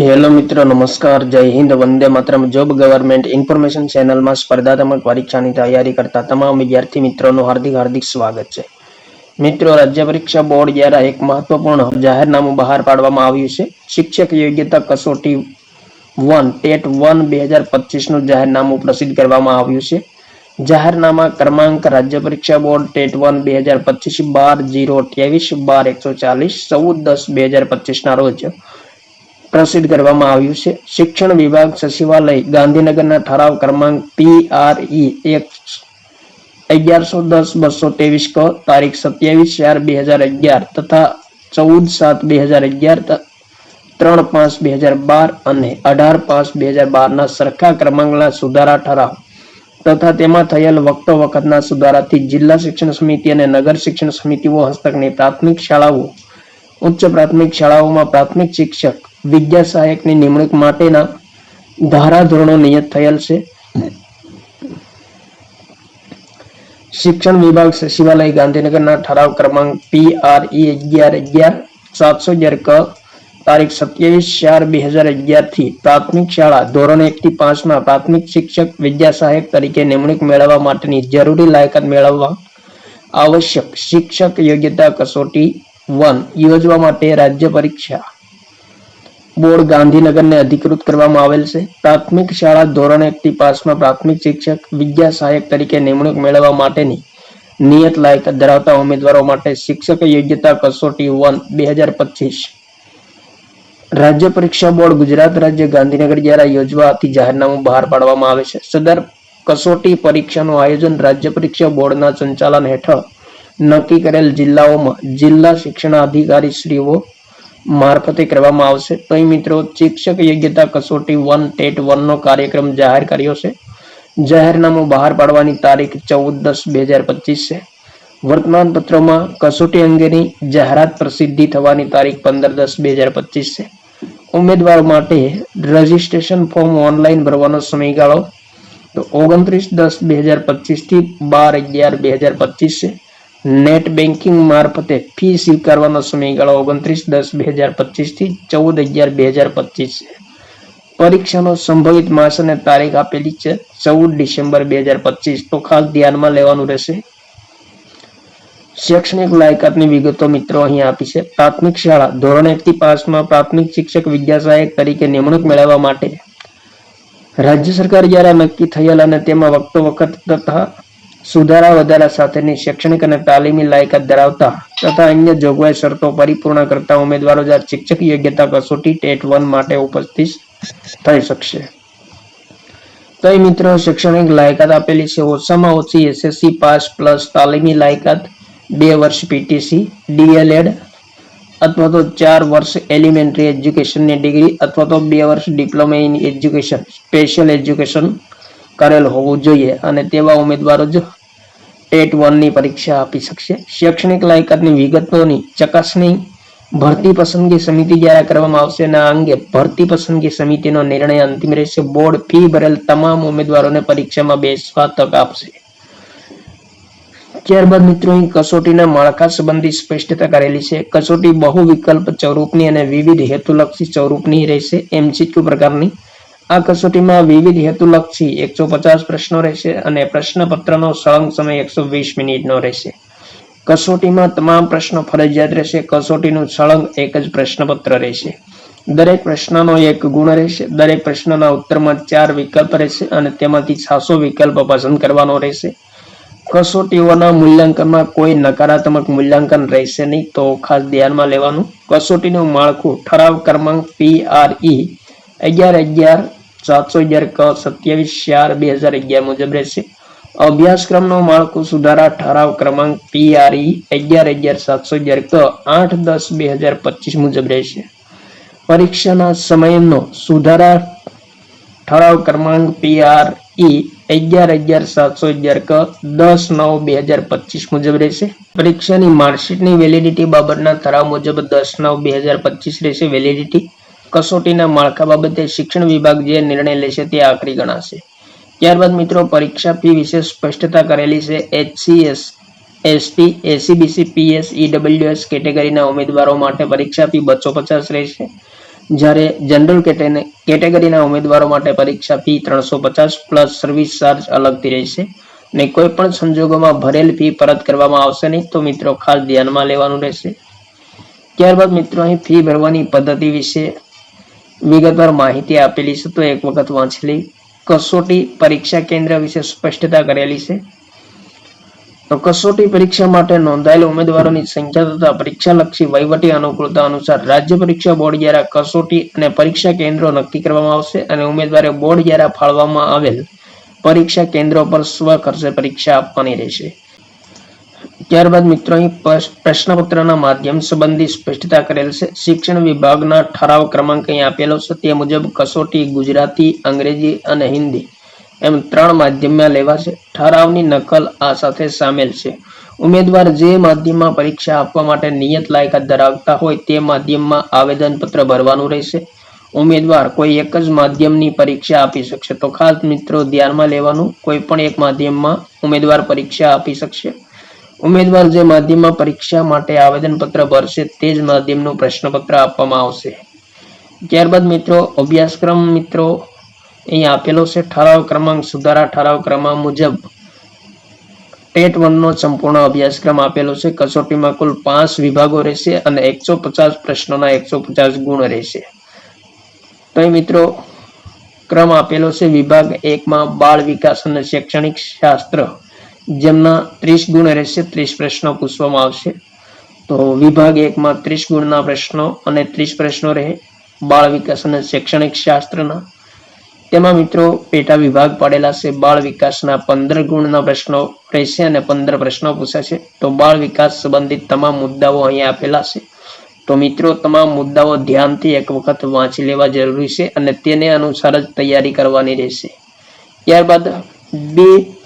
Hello મિત્રો, નમસ્કાર, જય હિન્દ, વંદે માત્રમ. જોબ ગવર્મેન્ટ ઇન્ફોર્મેશન ચેનલમાં સ્પર્ધાત્મક પરીક્ષાની તૈયારી કરતા તમામ વિદ્યાર્થી મિત્રોનું હાર્દિક હાર્દિક સ્વાગત છે. મિત્રો, રાજ્ય પરીક્ષા બોર્ડ દ્વારા એક મહત્વપૂર્ણ જાહેરનામું બહાર પાડવામાં આવ્યું છે. શિક્ષક યોગ્યતા કસોટી વન ટેટ વન બે હજાર પચીસનું જાહેરનામું પ્રસિદ્ધ કરવામાં આવ્યું છે. જાહેરનામા ક્રમાંક રાજ્ય પરીક્ષા બોર્ડ ટેટ વન બે હજાર પચીસ બાર જીરો અઠ્યાવીસ બાર એકસો ચાલીસ ચૌદ દસ બે હજાર પચીસના રોજ પ્રસિદ્ધ કરવામાં આવ્યું છે. શિક્ષણ વિભાગ સચિવાલય, ગાંધીનગરના ઠરાવ ક્રમાંક પી આર ઈ એક અગિયારસો દસ બસો ત્રેવીસ ક, તારીખ સત્યાવીસ ચાર બે હજાર અગિયાર તથા ચૌદ સાત બે હજાર અગિયાર ત્રણ પાંચ બે હજાર બાર અને અઢાર પાંચ બે હજાર બારના સરખા ક્રમાંકના સુધારા ઠરાવ તથા તેમાં થયેલ વખતો વખતના સુધારાથી જિલ્લા શિક્ષણ સમિતિ અને નગર શિક્ષણ સમિતિઓ હસ્તકની પ્રાથમિક શાળાઓ, ઉચ્ચ પ્રાથમિક શાળાઓમાં પ્રાથમિક શિક્ષક વિદ્યા સહાયકની નિમણૂક માટેના ધારાધોરણો નિયત થયેલ છે. શિક્ષણ વિભાગ સચિવાલય ગાંધીનગરના ઠરાવ ક્રમાંક પી આર ઈ અગિયાર અગિયાર સાતસો અગિયાર ક તારીખ સત્યાવીસ ચાર બે હજાર અગિયારથી પ્રાથમિક શાળા ધોરણ એક થી પાંચમાં પ્રાથમિક શિક્ષક વિદ્યા સહાયક તરીકે નિમણૂક મેળવવા માટેની જરૂરી લાયકાત મેળવવા આવશ્યક શિક્ષક યોગ્યતા કસોટી વન યોજવા માટે રાજ્ય પરીક્ષા બોર્ડ ગાંધીનગરને અધિકૃત કરવામાં આવેલ છે. પ્રાથમિક શાળા ધોરણ એકથી પાસમાં પ્રાથમિક શિક્ષક, વિદ્યા સહાયક તરીકે નિમણૂક મેળવવા માટેની નિયત લાયક ધરાવતા ઉમેદવારો માટે શિક્ષક યોગ્યતા કસોટી વન બે હજાર પચીસ. રાજ્ય પરીક્ષા બોર્ડ ગુજરાત રાજ્ય ગાંધીનગર દ્વારા યોજવાથી જાહેરનામું બહાર પાડવામાં આવે છે. સદર કસોટી પરીક્ષાનું આયોજન રાજ્ય પરીક્ષા બોર્ડના સંચાલન હેઠળ નક્કી કરેલ જિલ્લાઓમાં જિલ્લા શિક્ષણાધિકારી શ્રીઓ મારફતે કરવામાં આવશે. તો મિત્રો શિક્ષક યોગ્યતા કસોટી વન ટેટ વનનો કાર્યક્રમ જાહેર કર્યો છે. જાહેરનામું બહાર પાડવાની તારીખ ચૌદ દસ બે હજાર પચીસ છે. વર્તમાન પત્રોમાં કસોટી અંગેની જાહેરાત પ્રસિદ્ધિ થવાની તારીખ પંદર દસ બે હજાર પચીસ છે. ઉમેદવાર માટે રજીસ્ટ્રેશન ફોર્મ ઓનલાઈન ભરવાનો સમયગાળો તો ઓગણત્રીસ દસ બે હજાર પચીસથી બાર અગિયાર બે હજાર પચીસ છે. નેટ બેન્કિંગ મારફતે ફી સ્વીકારવાનો સમયગાળો ઓગણત્રીસ દસ બે હજાર પચીસથી ચૌદ અગિયાર બે હજાર પચીસ છે. પરીક્ષાનો સંભવિત માસ અને તારીખ આપેલી છે ચૌદ ડિસેમ્બર બે હજાર પચીસ. તો ખાસ ધ્યાનમાં લેવાનું રહેશે. શૈક્ષણિક લાયકાતની વિગતો મિત્રો અહીં આપી છે. પ્રાથમિક શાળા ધોરણ એકથી પાંચમાં પ્રાથમિક શિક્ષક વિદ્યા સહાયક તરીકે નિમણૂક મેળવવા માટે રાજ્ય સરકાર દ્વારા નક્કી થયેલ અને તેમાં વખતો વખત તથા સુધારા વધારા સાથેની શૈક્ષણિક અને તાલીમી લાયકાત ધરાવતા તથા અન્ય જોગવાઈ શરતો પરિપૂર્ણ કરતા ઉમેદવારો શિક્ષક યોગ્યતા કસોટી ટેટ વન માટે ઉપસ્થિત થઈ શકશે. તો મિત્રો, શૈક્ષણિક લાયકાત આપેલી છે. ઓછામાં ઓછી એસએસસી પાસ પ્લસ તાલીમી લાયકાત, બે વર્ષ પીટીસી, ડીએલએડ અથવા તો ચાર વર્ષ એલિમેન્ટરી એજ્યુકેશનની ડિગ્રી અથવા તો બે વર્ષ diploma in education, special education કરેલ હોવું જોઈએ અને તેવા ઉમેદવારો જ ટેટ વનની પરીક્ષા આપી શકશે. શૈક્ષણિક લાયકાતની વિગતોની ચકાસણી, ભરતી પસંદગી સમિતિ દ્વારા કરવામાં આવશે અને આ અંગે ભરતી પસંદગી સમિતિનો નિર્ણય અંતિમ રહેશે. બોર્ડ ફી ભરેલ તમામ ઉમેદવારોને પરીક્ષામાં બેસવા તક આપશે. ત્યારબાદ મિત્રો કસોટીના માળખા સંબંધી સ્પષ્ટતા કરેલી છે. કસોટી બહુ વિકલ્પ સ્વરૂપની અને વિવિધ હેતુલક્ષી સ્વરૂપની રહેશે. એમસીક્યુ પ્રકારની આ કસોટીમાં વિવિધ હેતુલક્ષી એકસો પચાસ પ્રશ્નો રહેશે અને પ્રશ્નપત્રનો સળંગ સમય એકસો વીસ મિનિટનો રહેશે. કસોટીમાં તમામ પ્રશ્નો ફરજિયાત રહેશે. કસોટીનું સળંગ એક જ પ્રશ્નપત્ર રહેશે. દરેક પ્રશ્નનો એક ગુણ રહેશે. દરેક પ્રશ્નના ઉત્તરમાં ચાર વિકલ્પ રહેશે અને તેમાંથી છસો વિકલ્પ પસંદ કરવાનો રહેશે. કસોટીઓના મૂલ્યાંકનમાં કોઈ નકારાત્મક મૂલ્યાંકન રહેશે નહીં, તો ખાસ ધ્યાનમાં લેવાનું. કસોટીનું માળખું ઠરાવ ક્રમાંક પી આર ઈ અગિયાર અગિયાર સાતસો અગિયાર ક સત્યાવીસ ચાર બે હજાર અગિયાર મુજબ રહેશે. અભ્યાસક્રમનો માળખું સુધારા ઠરાવ ક્રમાંક પી આર ઈ અગિયાર અગિયાર સાતસો અગિયાર ક આઠ દસ બે હજાર પચીસ મુજબ રહેશે. પરીક્ષાના સમયનો સુધારા ઠરાવ ક્રમાંક પી આર ઈ અગિયાર અગિયાર સાતસો અગિયાર ક દસ નવ બે હજાર પચીસ મુજબ રહેશે. પરીક્ષાની માર્કશીટની વેલિડિટી બાબતના ઠરાવ મુજબ દસ નવ બે હજાર પચીસ રહેશે વેલિડિટી. કસોટીના માળખા બાબતે શિક્ષણ વિભાગ જે નિર્ણય લેશે તે આખરી ગણાશે. ત્યારબાદ મિત્રો, પરીક્ષા ફી વિશે સ્પષ્ટતા કરેલી છે. HCS ST ACBC PS EWS કેટેગરીના ઉમેદવારો માટે પરીક્ષા ફી બસો પચાસ રહેશે. જ્યારે જનરલ કેટેગરીના ઉમેદવારો માટે પરીક્ષા ફી ત્રણસો પચાસ પ્લસ સર્વિસ ચાર્જ અલગથી રહેશે. ને કોઈ પણ સંજોગોમાં ભરેલ ફી પરત કરવામાં આવશે નહીં, તો મિત્રો ખાસ ધ્યાનમાં લેવાનું રહેશે. ત્યારબાદ મિત્રો, અહીં ફી ભરવાની પદ્ધતિ વિશે વિગતવાર માહિતી આપેલી છે તો એક વખત વાંચેલી. કસોટી પરીક્ષા કેન્દ્ર વિશે સ્પષ્ટતા કરેલી છે. તો કસોટી પરીક્ષા માટે નોંધાયેલ ઉમેદવારોની સંખ્યા તથા પરીક્ષાલક્ષી વહીવટી અનુકૂળતા અનુસાર રાજ્ય પરીક્ષા બોર્ડ દ્વારા કસોટી અને પરીક્ષા કેન્દ્રો નક્કી કરવામાં આવશે અને ઉમેદવારે બોર્ડ દ્વારા ફાળવવામાં આવેલ પરીક્ષા કેન્દ્રો પર સ્વ ખર્ચે પરીક્ષા આપવાની રહેશે. ત્યારબાદ મિત્રો અહીં પ્રશ્નપત્રના માધ્યમ સંબંધી સ્પષ્ટતા કરેલ છે. શિક્ષણ વિભાગના ઠરાવ ક્રમાંક અહીં આપેલો છે. તે મુજબ કસોટી ગુજરાતી, અંગ્રેજી અને હિન્દી એમ ત્રણ માધ્યમમાં લેવાશે. ઠરાવની નકલ આ સાથે સામેલ છે. ઉમેદવાર જે માધ્યમમાં પરીક્ષા આપવા માટે નિયત લાયકાત ધરાવતા હોય તે માધ્યમમાં આવેદનપત્ર ભરવાનું રહેશે. ઉમેદવાર કોઈ એક જ માધ્યમની પરીક્ષા આપી શકશે. તો ખાસ મિત્રો ધ્યાનમાં લેવાનું, કોઈ પણ એક માધ્યમમાં ઉમેદવાર પરીક્ષા આપી શકશે. ઉમેદવાર જે માધ્યમમાં પરીક્ષા માટે આવેદનપત્ર ભરશે તે જ માધ્યમનું પ્રશ્નપત્ર આપવામાં આવશે. ત્યારબાદ મિત્રો, અભ્યાસક્રમ મિત્રો, અહીં આપેલો છે ઠરાવ ક્રમાંક, સુધારા ઠરાવ ક્રમાંક મુજબ ટેટ વનનો સંપૂર્ણ અભ્યાસક્રમ આપેલો છે. કસોટીમાં કુલ પાંચ વિભાગો રહેશે અને એકસો પચાસ પ્રશ્નોના એકસો પચાસ ગુણ રહેશે. તો મિત્રો, ક્રમ આપેલો છે વિભાગ એકમાં બાળ વિકાસ અને શૈક્ષણિક શાસ્ત્ર. જેમના ત્રીસ ગુણ રહેશે, ત્રીસ પ્રશ્નો પૂછવામાં આવશે. તો વિભાગ એકમાં ત્રીસ ગુણના પ્રશ્નો અને ત્રીસ પ્રશ્નો રહે બાળ વિકાસ અને શૈક્ષણિક શાસ્ત્રના. તેમાં મિત્રો પેટા વિભાગ પડેલા છે, બાળ વિકાસના પંદર ગુણના પ્રશ્નો રહેશે અને પંદર પ્રશ્નો પૂછાશે. તો બાળ વિકાસ સંબંધિત તમામ મુદ્દાઓ અહીંયા આપેલા છે. તો મિત્રો, તમામ મુદ્દાઓ ધ્યાનથી એક વખત વાંચી લેવા જરૂરી છે અને તેને અનુસાર જ તૈયારી કરવાની રહેશે. ત્યારબાદ, બે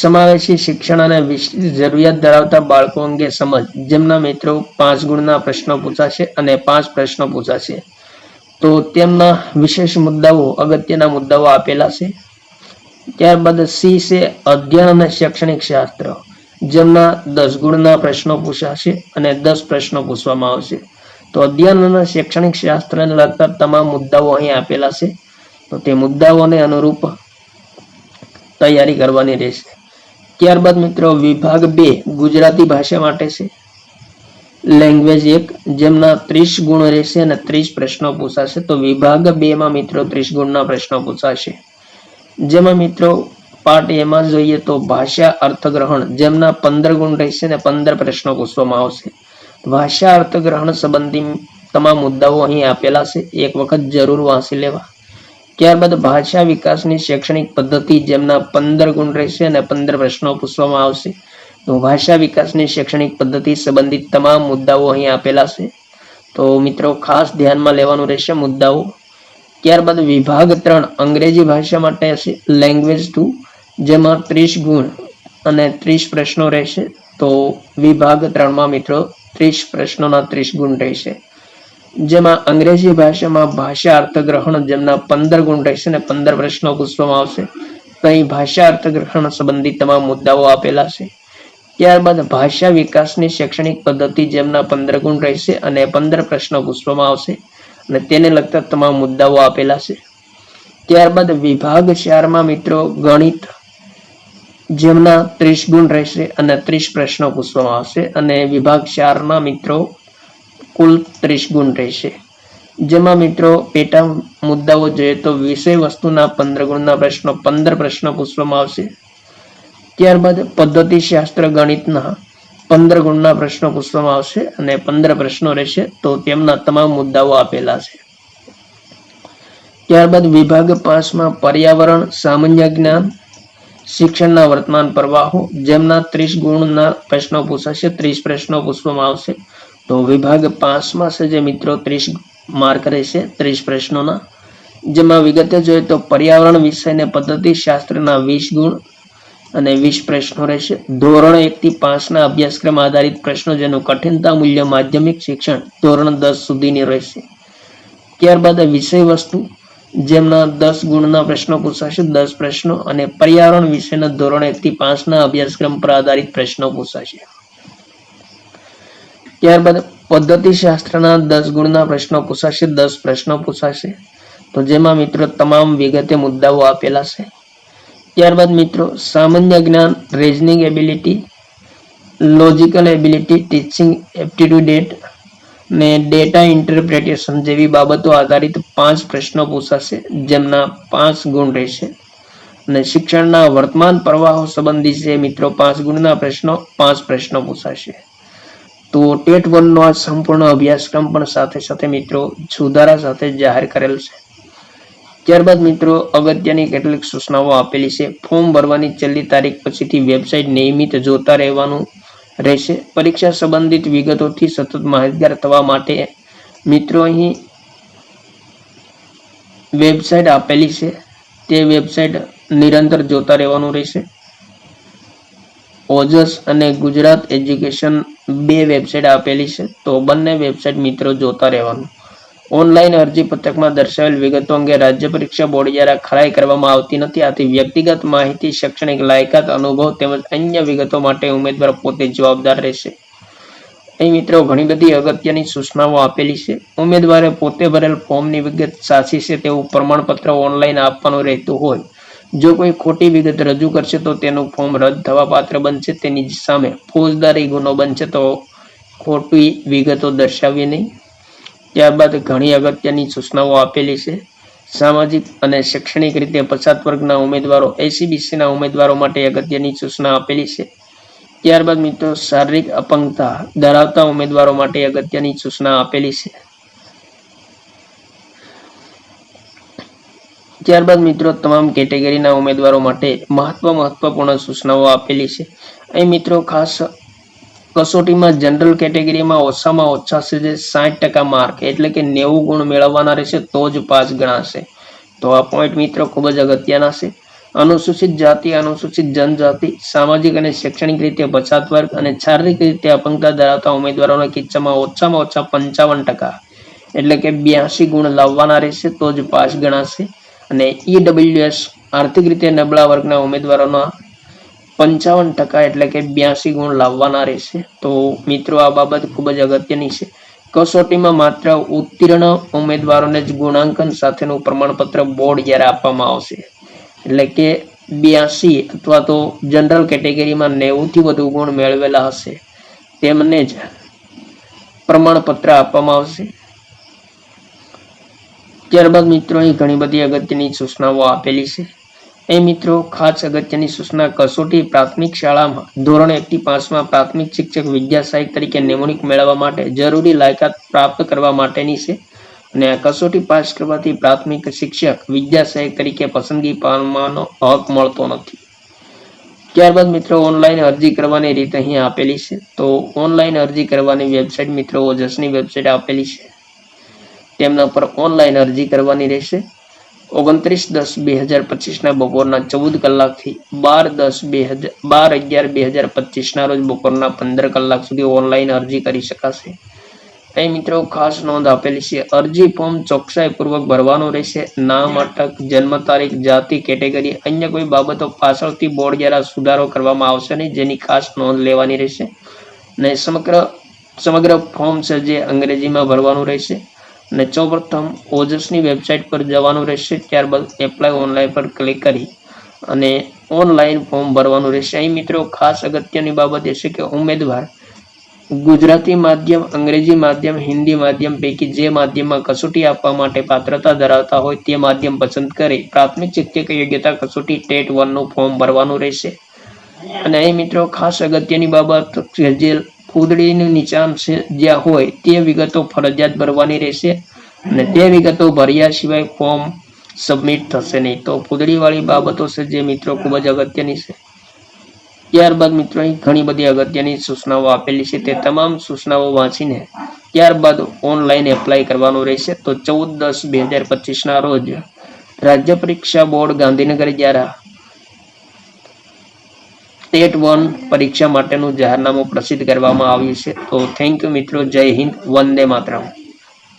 સમાવેશી શિક્ષણ અને વિશેષ જરૂરિયાત ધરાવતા બાળકો અંગે સમજ. જેમના મિત્રો પાંચ ગુણના પ્રશ્નો પૂછાશે અને પાંચ પ્રશ્નો પૂછાશે. તો તેમના વિશેષ મુદ્દાઓ, અગત્યના મુદ્દાઓ આપેલા છે. ત્યારબાદ સી છે અધ્યયન અને શૈક્ષણિક શાસ્ત્ર. જેમના દસ ગુણના પ્રશ્નો પૂછાશે અને દસ પ્રશ્નો પૂછવામાં આવશે. તો અધ્યયન અને શૈક્ષણિક શાસ્ત્રને લગતા તમામ મુદ્દાઓ અહીં આપેલા છે. તો તે મુદ્દાઓને અનુરૂપ તૈયારી કરવાની રહેશે. ત્યારબાદ મિત્રો વિભાગ બે ગુજરાતી ભાષા માટે છે. લેંગ્વેજ એક, જેમના ત્રીસ ગુણ રહેશે અને ત્રીસ પ્રશ્નો પૂછાશે. તો વિભાગ બે માં મિત્રો ત્રીસ ગુણના પ્રશ્નો પૂછાશે. જેમાં મિત્રો પાર્ટ એમાં જોઈએ તો ભાષા અર્થગ્રહણ, જેમના પંદર ગુણ રહેશે અને પંદર પ્રશ્નો પૂછવામાં આવશે. ભાષા અર્થગ્રહણ સંબંધી તમામ મુદ્દાઓ અહીં આપેલા છે. એક વખત જરૂર વાંચી લેવા. ત્યારબાદ ભાષા વિકાસની શૈક્ષણિક પદ્ધતિ જેમના પંદર ગુણ રહેશે અને પંદર પ્રશ્નો પૂછવામાં આવશે. તો ભાષા વિકાસની શૈક્ષણિક પદ્ધતિ સંબંધિત તમામ મુદ્દાઓ અહીં આપેલા છે. તો મિત્રો, ખાસ ધ્યાનમાં લેવાનું રહેશે મુદ્દાઓ. ત્યારબાદ વિભાગ ત્રણ અંગ્રેજી ભાષા માટે હશે લેંગ્વેજ ટુ જેમાં ત્રીસ ગુણ અને ત્રીસ પ્રશ્નો રહેશે. તો વિભાગ ત્રણમાં મિત્રો, ત્રીસ પ્રશ્નોના ત્રીસ ગુણ રહેશે. જેમાં અંગ્રેજી ભાષામાં ભાષા અર્થગ્રહણ જેમના પંદર ગુણ રહેશે અને પંદર પ્રશ્નો પૂછવામાં આવશે તો ભાષા અર્થગ્રહણ સંબંધિત તમામ મુદ્દાઓ આપેલા છે. ત્યારબાદ ભાષા વિકાસની શૈક્ષણિક પદ્ધતિ જેમના પંદર ગુણ રહેશે અને પંદર પ્રશ્નો પૂછવામાં આવશે, અને તેને લગતા તમામ મુદ્દાઓ આપેલા છે. ત્યારબાદ વિભાગ ચારમાં મિત્રો ગણિત જેમના ત્રીસ ગુણ રહેશે અને ત્રીસ પ્રશ્નો પૂછવામાં આવશે, અને વિભાગ ચારના મિત્રો કુલ ત્રીસ ગુણ રહેશે. જેમાં મિત્રો, પેટા મુદ્દાઓ જોઈએ તો વિષય વસ્તુના પંદર ગુણના પ્રશ્નો, પંદર પ્રશ્નો પૂછવામાં આવશે. ત્યારબાદ પદ્ધતિ શાસ્ત્ર ગણિતના પંદર ગુણના પ્રશ્નો પૂછવામાં આવશે અને પંદર પ્રશ્નો રહેશે તો તેમના તમામ મુદ્દાઓ આપેલા છે. ત્યારબાદ વિભાગ પાંચમાં પર્યાવરણ, સામાન્ય જ્ઞાન, શિક્ષણના વર્તમાન પ્રવાહો, જેમના ત્રીસ ગુણના પ્રશ્નો પૂછાશે, ત્રીસ પ્રશ્નો પૂછવામાં આવશે. તો વિભાગ પાંચમાં છે જે મિત્રો ત્રીસ માર્ક રહેશે, ત્રીસ પ્રશ્નોના. જેમાં વિગતે જોઈએ તો પર્યાવરણ વિષયને પદ્ધતિ શાસ્ત્રના વીસ ગુણ અને વીસ પ્રશ્નો રહેશે. ધોરણ એક થી પાંચના અભ્યાસક્રમ આધારિત પ્રશ્નો જેનું કઠિનતા મૂલ્ય માધ્યમિક શિક્ષણ ધોરણ દસ સુધીની રહેશે. ત્યારબાદ વિષય વસ્તુ જેમના દસ ગુણના પ્રશ્નો પૂછાશે, દસ પ્રશ્નો અને પર્યાવરણ વિષયના ધોરણ એકથી પાંચના અભ્યાસક્રમ પર આધારિત પ્રશ્નો પૂછાશે. ત્યારબાદ પદ્ધતિશાસ્ત્રના દસ ગુણના પ્રશ્નો પૂછાશે, દસ પ્રશ્નો પૂછાશે. તો જેમાં મિત્રો તમામ વિગતે મુદ્દાઓ આપેલા છે. ત્યારબાદ મિત્રો, સામાન્ય જ્ઞાન reasoning ability logical ability teaching એપ્ટિટ્યુડેટ ને ડેટા ઇન્ટરપ્રિટેશન જેવી બાબતો આધારિત પાંચ પ્રશ્નો પૂછાશે, જેમના પાંચ ગુણ રહેશે. અને શિક્ષણના વર્તમાન પ્રવાહો સંબંધી છે મિત્રો પાંચ ગુણના પ્રશ્નો, પાંચ પ્રશ્નો પૂછાશે. તો ટેટ વનનો આ સંપૂર્ણ અભ્યાસક્રમ પણ સાથે સાથે મિત્રો સુધારા સાથે જાહેર કરેલ છે. ત્યારબાદ મિત્રો અગત્યની કેટલીક સૂચનાઓ આપેલી છે. ફોર્મ ભરવાની છેલ્લી તારીખ પછીથી વેબસાઇટ નિયમિત જોતા રહેવાનું રહેશે. પરીક્ષા સંબંધિત વિગતોથી સતત માહિતગાર થવા માટે મિત્રો અહીં વેબસાઇટ આપેલી છે. તે વેબસાઇટ નિરંતર જોતા રહેવાનું રહેશે. ઓજસ અને ગુજરાત એજ્યુકેશન બે વેબસાઇટ આપેલી છે, તો બંને વેબસાઇટ મિત્રો જોતા રહેવાનું. ઓનલાઈન અરજી પત્રકમાં દર્શાવેલ વિગતો અંગે રાજ્ય પરીક્ષા બોર્ડ દ્વારા ખરાઈ કરવામાં આવતી નથી. આથી વ્યક્તિગત માહિતી, શૈક્ષણિક લાયકાત, અનુભવ તેમજ અન્ય વિગતો માટે ઉમેદવાર પોતે જવાબદાર રહેશે. અહીં મિત્રો ઘણી બધી અગત્યની સૂચનાઓ આપેલી છે. ઉમેદવારે પોતે ભરેલ ફોર્મની વિગત સાચી છે તેવું પ્રમાણપત્ર ઓનલાઈન આપવાનું રહેતું હોય. જો કોઈ ખોટી વિગત રજૂ કરશે તો તેનું ફોર્મ રદ થવા પાત્ર બનશે. તેની સામે ફોજદારી ગુનો બનશે તો ખોટી વિગતો દર્શાવવી નહીં. ત્યારબાદ ઘણી અગત્યની સૂચનાઓ આપેલી છે. સામાજિક અને શૈક્ષણિક રીતે પછાત વર્ગના ઉમેદવારો એસીબીસીના ઉમેદવારો માટે અગત્યની સૂચના આપેલી છે. ત્યારબાદ મિત્રો, શારીરિક અપંગતા ધરાવતા ઉમેદવારો માટે અગત્યની સૂચના આપેલી છે. ત્યારબાદ મિત્રો તમામ કેટેગરીના ઉમેદવારો માટે મહત્વ મહત્વપૂર્ણ સૂચનાઓ આપેલી છે. અહીં મિત્રો ખાસ કસોટીમાં જનરલ કેટેગરીમાં ઓછામાં ઓછા છે જે સાઠ ટકા માર્ક, એટલે કે નેવું ગુણ મેળવવાના રહેશે તો જ પાસ ગણાશે. તો આ પોઈન્ટ મિત્રો ખૂબ જ અગત્યના છે. અનુસૂચિત જાતિ, અનુસૂચિત જનજાતિ, સામાજિક અને શૈક્ષણિક રીતે પછાત વર્ગ અને શારીરિક રીતે અપંગતા ધરાવતા ઉમેદવારોના કિસ્સામાં ઓછામાં ઓછા પંચાવન ટકા, એટલે કે બ્યાસી ગુણ લાવવાના રહેશે તો જ પાસ ગણાશે. અને ઈડબ્લ્યુએસ આર્થિક રીતે નબળા વર્ગના ઉમેદવારોના પંચાવન ટકા એટલે કે બ્યાસી ગુણ લાવવાના રહેશે. તો મિત્રો, આ બાબત ખૂબ જ અગત્યની છે. કસોટીમાં માત્ર ઉત્તીર્ણ ઉમેદવારોને જ ગુણાંકન સાથેનું પ્રમાણપત્ર બોર્ડ જ્યારે આપવામાં આવશે. એટલે કે બ્યાસી અથવા તો જનરલ કેટેગરીમાં નેવુંથી વધુ ગુણ મેળવેલા હશે. તેમને જ પ્રમાણપત્ર આપવામાં આવશે. ત્યારબાદ મિત્રો, અહીં ઘણી બધી અગત્યની સૂચનાઓ આપેલી છે. એ મિત્રો, ખાસ અગત્યની સૂચના કસોટી પ્રાથમિક શાળામાં, ધોરણ એકથી પાંચમાં પ્રાથમિક શિક્ષક વિદ્યા સહાયક તરીકે નિમણૂક મેળવવા માટે જરૂરી લાયકાત પ્રાપ્ત કરવા માટેની છે. અને આ કસોટી પાસ કરવાથી પ્રાથમિક શિક્ષક વિદ્યા સહાયક તરીકે પસંદગી પામવાનો હક મળતો નથી. ત્યારબાદ મિત્રો, ઓનલાઈન અરજી કરવાની રીત અહીં આપેલી છે. તો ઓનલાઈન અરજી કરવાની વેબસાઇટ મિત્રો, ઓજસની વેબસાઇટ આપેલી છે. તેમના પર ઓનલાઈન અરજી કરવાની રહેશે. ઓગણત્રીસ દસ બે હજાર પચીસના બપોરના ચૌદ કલાકથી બાર દસ બે હજાર બાર અગિયાર બે હજાર પચીસના રોજ બપોરના પંદર કલાક સુધી ઓનલાઈન અરજી કરી શકાશે. અહીં મિત્રો ખાસ નોંધ આપેલી છે, અરજી ફોર્મ ચોકસાઈપૂર્વક ભરવાનું રહેશે. નામ, અટક, જન્મ તારીખ, જાતિ, કેટેગરી, અન્ય કોઈ બાબતો પાછળથી બોર્ડ દ્વારા સુધારો કરવામાં આવશે નહીં, જેની ખાસ નોંધ લેવાની રહેશે. ને સમગ્ર સમગ્ર ફોર્મ છે જે અંગ્રેજીમાં ભરવાનું રહેશે. અને સૌપ્રથમ ઓજસની વેબસાઇટ પર જવાનું રહેશે. ત્યારબાદ એપ્લાય ઓનલાઈન પર ક્લિક કરી અને ઓનલાઈન ફોર્મ ભરવાનું રહેશે. અહીં મિત્રો ખાસ અગત્યની બાબત એ છે કે ઉમેદવાર ગુજરાતી માધ્યમ, અંગ્રેજી માધ્યમ, હિન્દી માધ્યમ પૈકી જે માધ્યમમાં કસોટી આપવા માટે પાત્રતા ધરાવતા હોય તે માધ્યમ પસંદ કરી. પ્રાથમિક શિક્ષક યોગ્યતા કસોટી ટેટ વનનું ફોર્મ ભરવાનું રહેશે. અને અહીં મિત્રો ખાસ અગત્યની બાબત જે નિશાન છે જ્યાં હોય તે વિગતો ફરજિયાત ભરવાની રહેશે અને તે વિગતો ભર્યા સિવાય ફોર્મ સબમિટ થશે નહીં. તો ફૂદડીવાળી બાબતો છે જે મિત્રો ખૂબ જ અગત્યની છે. ત્યારબાદ મિત્રો ઘણી બધી અગત્યની સૂચનાઓ આપેલી છે. તે તમામ સૂચનાઓ વાંચીને ત્યારબાદ ઓનલાઈન એપ્લાય કરવાનું રહેશે. તો ચૌદ દસ બે હજાર પચીસના રોજ રાજ્ય પરીક્ષા બોર્ડ ગાંધીનગર દ્વારા ટેટ વન પરીક્ષા માટેનું જાહેરનામું પ્રસિદ્ધ કરવામાં આવ્યું છે. તો થેન્ક યુ મિત્રો. જય હિન્દ. વંદે માતરમ.